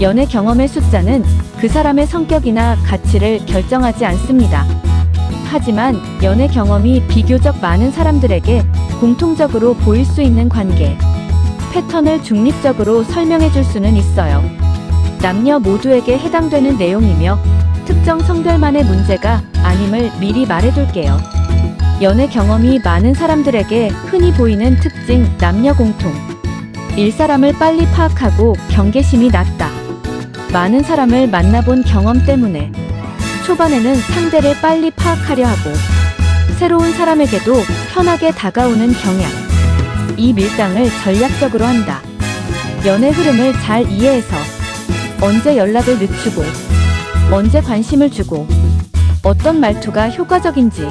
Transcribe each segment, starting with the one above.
연애 경험의 숫자는 그 사람의 성격이나 가치를 결정하지 않습니다. 하지만 연애 경험이 비교적 많은 사람들에게 공통적으로 보일 수 있는 관계, 패턴을 중립적으로 설명해 줄 수는 있어요. 남녀 모두에게 해당되는 내용이며 특정 성별만의 문제가 아님을 미리 말해둘게요. 연애 경험이 많은 사람들에게 흔히 보이는 특징 남녀 공통. 일 사람을 빨리 파악하고 경계심이 낮다. 많은 사람을 만나본 경험 때문에 초반에는 상대를 빨리 파악하려 하고 새로운 사람에게도 편하게 다가오는 경향. 이 밀당을 전략적으로 한다. 연애 흐름을 잘 이해해서 언제 연락을 늦추고 언제 관심을 주고 어떤 말투가 효과적인지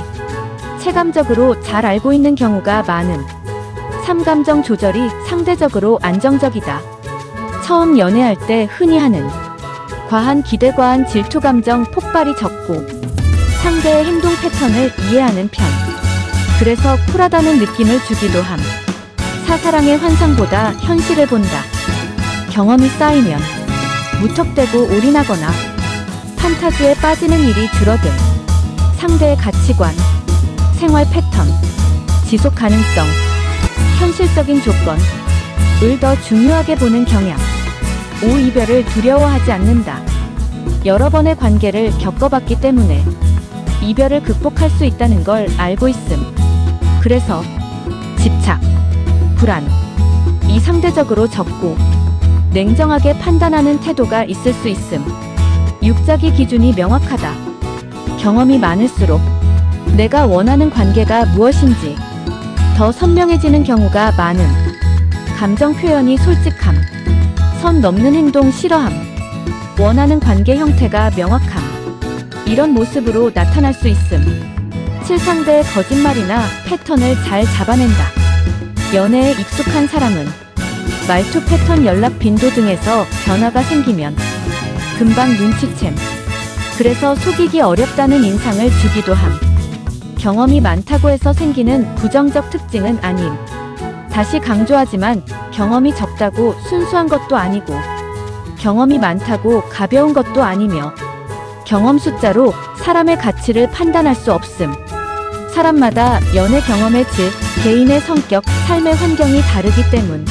체감적으로 잘 알고 있는 경우가 많음. 삼감정 조절이 상대적으로 안정적이다. 처음 연애할 때 흔히 하는 과한 기대 과한 질투 감정 폭발이 적고 상대의 행동 패턴을 이해하는 편. 그래서 쿨하다는 느낌을 주기도 함. 사사랑의 환상보다 현실을 본다. 경험이 쌓이면 무턱대고 올인하거나 판타지에 빠지는 일이 줄어듦. 상대의 가치관, 생활 패턴, 지속 가능성, 현실적인 조건을 더 중요하게 보는 경향. 오 이별을 두려워하지 않는다. 여러 번의 관계를 겪어봤기 때문에 이별을 극복할 수 있다는 걸 알고 있음. 그래서 집착, 불안, 이 상대적으로 적고 냉정하게 판단하는 태도가 있을 수 있음. 육자기 기준이 명확하다. 경험이 많을수록 내가 원하는 관계가 무엇인지 더 선명해지는 경우가 많음. 감정 표현이 솔직함. 선 넘는 행동 싫어함. 원하는 관계 형태가 명확함. 이런 모습으로 나타날 수 있음. 실상대의 거짓말이나 패턴을 잘 잡아낸다. 연애에 익숙한 사람은 말투 패턴 연락 빈도 등에서 변화가 생기면 금방 눈치챔. 그래서 속이기 어렵다는 인상을 주기도 함. 경험이 많다고 해서 생기는 부정적 특징은 아님. 다시 강조하지만 경험이 적다고 순수한 것도 아니고 경험이 많다고 가벼운 것도 아니며 경험 숫자로 사람의 가치를 판단할 수 없음. 사람마다 연애 경험의 질, 개인의 성격, 삶의 환경이 다르기 때문